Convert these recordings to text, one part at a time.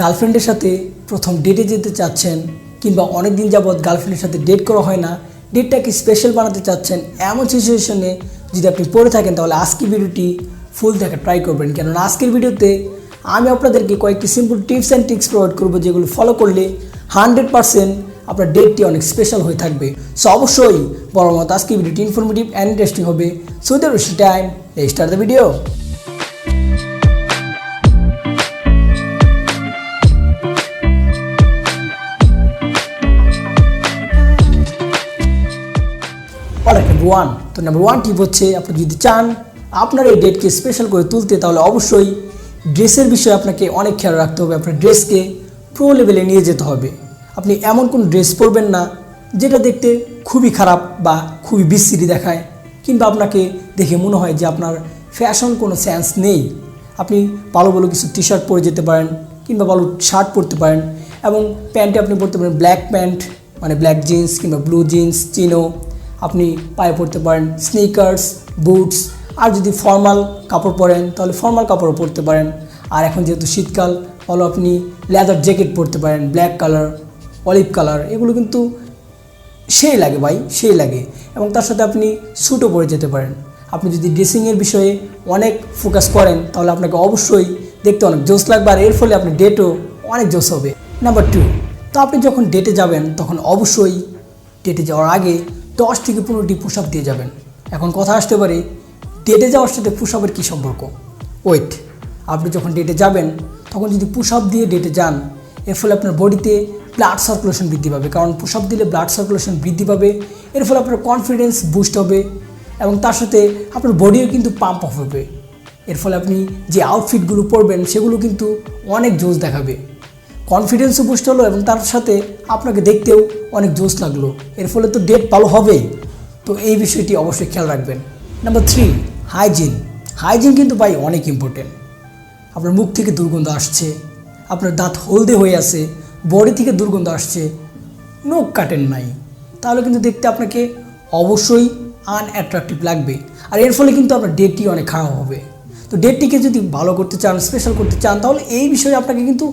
গার্লফ্রেন্ডের সাথে প্রথম ডেটে যেতে চাচ্ছেন কিংবা অনেক দিন যাবৎ গার্লফ্রেন্ডের সাথে ডেট করা হয় না ডেটটাকে স্পেশাল বানাতে চাচ্ছেন এমন সিচুয়েশনে যদি আপনি পড়ে থাকেন তাহলে আজকের ভিডিওটি ফুল দেখা ট্রাই করবেন। কেননা আজকের ভিডিওতে আমি আপনাদেরকে কয়েকটি simple tips and tricks provide করব যেগুলো ফলো করলে হান্ড্রেড পারসেন্ট আপনার ডেটটি অনেক স্পেশাল হয়ে থাকবে। সো অবশ্যই বড় মতো আজকের ভিডিওটি ইনফরমেটিভ অ্যান্ড ইন্টারেস্টিং হবে। So the time start the video one তো নাম্বার ওয়ান টিপ হচ্ছে, আপনি যদি চান আপনার এই ডেটকে স্পেশাল করে তুলতে, তাহলে অবশ্যই ড্রেসের বিষয়ে আপনাকে অনেক খেয়াল রাখতে হবে। আপনার ড্রেসকে প্রো লেভেলে নিয়ে যেতে হবে। আপনি এমন কোনো ড্রেস পরবেন না, যেটা দেখতে খুবই খারাপ বা খুবই বিস্তৃতি দেখায়, কিংবা আপনাকে দেখে মনে হয় যে আপনার ফ্যাশন কোনো সেন্স নেই। আপনি ভালো ভালো কিছু টি শার্ট পরে যেতে পারেন, কিংবা ভালো শার্ট পরতে পারেন, এবং প্যান্টে আপনি পরতে পারেন ব্ল্যাক প্যান্ট মানে ব্ল্যাক জিন্স কিংবা ব্লু জিন্স চিনো আপনি পায়ে পরতে পারেন। স্নিকার্স বুটস আর যদি ফর্মাল কাপড় পরেন, তাহলে ফর্মাল কাপড়ও পরতে পারেন। আর এখন যেহেতু শীতকাল ভালো আপনি লেদার জ্যাকেট পরতে পারেন ব্ল্যাক কালার অলিভ কালার এগুলো কিন্তু সেই লাগে ভাই, সেই লাগে। এবং তার সাথে আপনি স্যুটও পরে যেতে পারেন। আপনি যদি ড্রেসিংয়ের বিষয়ে অনেক ফোকাস করেন, তাহলে আপনাকে অবশ্যই দেখতে অনেক জোস লাগবে। আর এর ফলে আপনার ডেটও অনেক জোস হবে। নাম্বার টু তো আপনি যখন ডেটে যাবেন, তখন অবশ্যই ডেটে যাওয়ার আগে দশ থেকে পনেরোটি পুশ আপ দিয়ে যাবেন। এখন কথা আসতে পারে ডেটে যাওয়ার সাথে পুশ আপের কী সম্পর্ক? ওয়েট আপনি যখন ডেটে যাবেন, তখন যদি পুশ আপ দিয়ে ডেটে যান, এর ফলে আপনার বডিতে ব্লাড সার্কুলেশন বৃদ্ধি পাবে। কারণ পুশ আপ দিলে ব্লাড সার্কুলেশন বৃদ্ধি পাবে, এর ফলে আপনার কনফিডেন্স বুস্ট হবে এবং তার সাথে আপনার বডিও কিন্তু পাম্প অফ হবে। এর ফলে আপনি যে আউটফিটগুলো পরবেন, সেগুলো কিন্তু অনেক জোস দেখাবে। কনফিডেন্সও বুস্ট হলো এবং তার সাথে আপনাকে দেখতেও অনেক জোস লাগল। এর ফলে তো ডেট ভালো হবেই তো এই বিষয়টি অবশ্যই খেয়াল রাখবেন। নাম্বার থ্রি হাইজিন হাইজিন কিন্তু ভাই অনেক ইম্পর্টেন্ট আপনার মুখ থেকে দুর্গন্ধ আসছে, আপনার দাঁত হলদে হয়ে আছে বডি থেকে দুর্গন্ধ আসছে, নখ কাটেন নাই। তাহলে কিন্তু দেখতে আপনাকে অবশ্যই আনঅ্যাট্রাকটিভ লাগবে। আর এর ফলে কিন্তু আপনার ডেটটি অনেক খারাপ হবে। তো ডেটটিকে যদি ভালো করতে চান স্পেশাল করতে চান, তাহলে এই বিষয়ে আপনাকে কিন্তু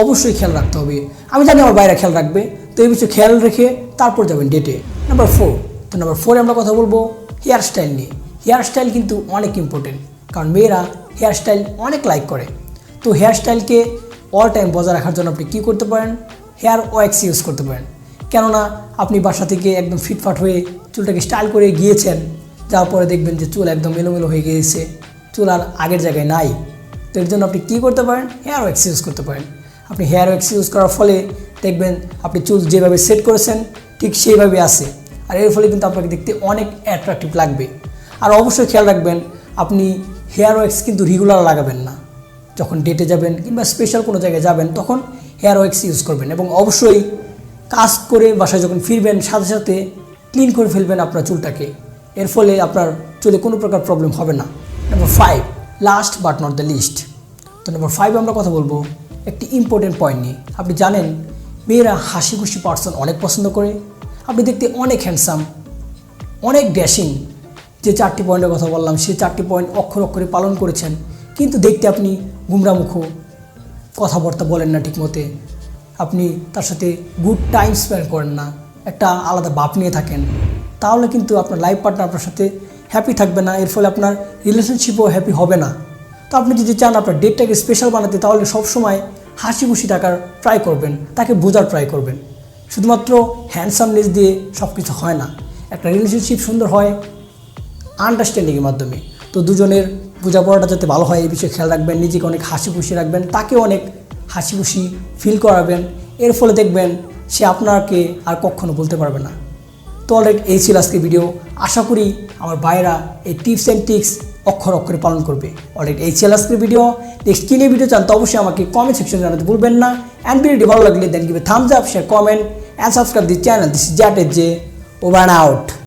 অবশ্যই খেয়াল রাখতে হবে। আমি জানি আমার বাইরে খেয়াল রাখবে। তো এই বিষয়ে খেয়াল রেখে তারপর যাবেন ডেটে নাম্বার ফোর তো নাম্বার ফোরে আমরা কথা বলব হেয়ার স্টাইল নিয়ে। হেয়ার স্টাইল কিন্তু অনেক ইম্পর্টেন্ট কারণ মেয়েরা হেয়ার স্টাইল অনেক লাইক করে। তো হেয়ার স্টাইলকে অল টাইম বজায় রাখার জন্য আপনি কী করতে পারেন? হেয়ার ওয়াক্স ইউজ করতে পারেন। কেননা আপনি বাসা থেকে একদম ফিটফাট হয়ে চুলটাকে স্টাইল করে গিয়েছেন, যাওয়ার পরে দেখবেন যে চুল একদম এলোমেলো হয়ে গিয়েছে। চুল আর আগের জায়গায় নাই। তো এর জন্য আপনি কী করতে পারেন? হেয়ার ওয়াক্স ইউজ করতে পারেন। আপনি হেয়ার ওয়াক্স ইউজ করার ফলে দেখবেন আপনি চুল যেভাবে সেট করেছেন, ঠিক সেইভাবে আসে আর এর ফলে কিন্তু আপনাকে দেখতে অনেক অ্যাট্রাকটিভ লাগবে। আর অবশ্যই খেয়াল রাখবেন, আপনি হেয়ার ওয়াক্স কিন্তু রেগুলার লাগাবেন না। যখন ডেটে যাবেন কিংবা স্পেশাল কোনো জায়গায় যাবেন, তখন হেয়ার ওয়াক্স ইউজ করবেন এবং অবশ্যই কাজ করে বাসায় যখন ফিরবেন, সাথে সাথে ক্লিন করে ফেলবেন আপনার চুলটাকে। এর ফলে আপনার চুলে কোনো প্রকার প্রবলেম হবে না। Number five last but not the list তো নাম্বার ফাইভ আমরা কথা বলব একটি ইম্পর্টেন্ট পয়েন্ট নিয়ে। আপনি জানেন, মেয়েরা হাসি খুশি পার্সন অনেক পছন্দ করে। আপনি দেখতে অনেক হ্যান্ডসাম অনেক ড্যাশিং যে চারটি পয়েন্টের কথা বললাম, সে চারটি পয়েন্ট অক্ষর অক্ষরে পালন করেছেন। কিন্তু দেখতে আপনি গুমরামুখ, কথাবার্তা বলেন না ঠিকমতে। আপনি তার সাথে গুড টাইম স্পেন্ড করেন না, একটা আলাদা বাপ নিয়ে থাকেন। তাহলে কিন্তু আপনার লাইফ পার্টনার আপনার সাথে হ্যাপি থাকবে না, এর ফলে আপনার রিলেশনশিপও হ্যাপি হবে না। তো আপনি যদি চান আপনার ডেটটাকে স্পেশাল বানাতে, তাহলে সবসময় হাসি খুশি থাকার ট্রাই করবেন, তাকে বোঝার ট্রাই করবেন। শুধুমাত্র হ্যান্ডসামনেস দিয়ে সব কিছু হয় না, একটা রিলেশনশিপ সুন্দর হয় আন্ডারস্ট্যান্ডিংয়ের মাধ্যমে। তো দুজনের বোঝাপড়াটা যাতে ভালো হয়, এই বিষয়ে খেয়াল রাখবেন, নিজেকে অনেক হাসি খুশি রাখবেন, তাকে অনেক হাসি খুশি ফিল করাবেন। এর ফলে দেখবেন সে আপনাকে আর কখনো বলতে পারবে না। তো অলরেডি এই ছিল আজকে ভিডিও আশা করি আমার ভাইয়েরা এই টিপস অ্যান্ড টিক্স অক্ষর অক্ষরে পালন করবে। অলরেডি এই ছিল আজকের ভিডিও নেক্সট কী নিয়ে ভিডিও চান তো অবশ্যই আমাকে কমেন্ট সেকশনে জানাতে ভুলবেন না। অ্যান্ড ভিডিওটি ভালো লাগলে then give a thumbs up share comment and subscribe the channel this জ্যাট as J over out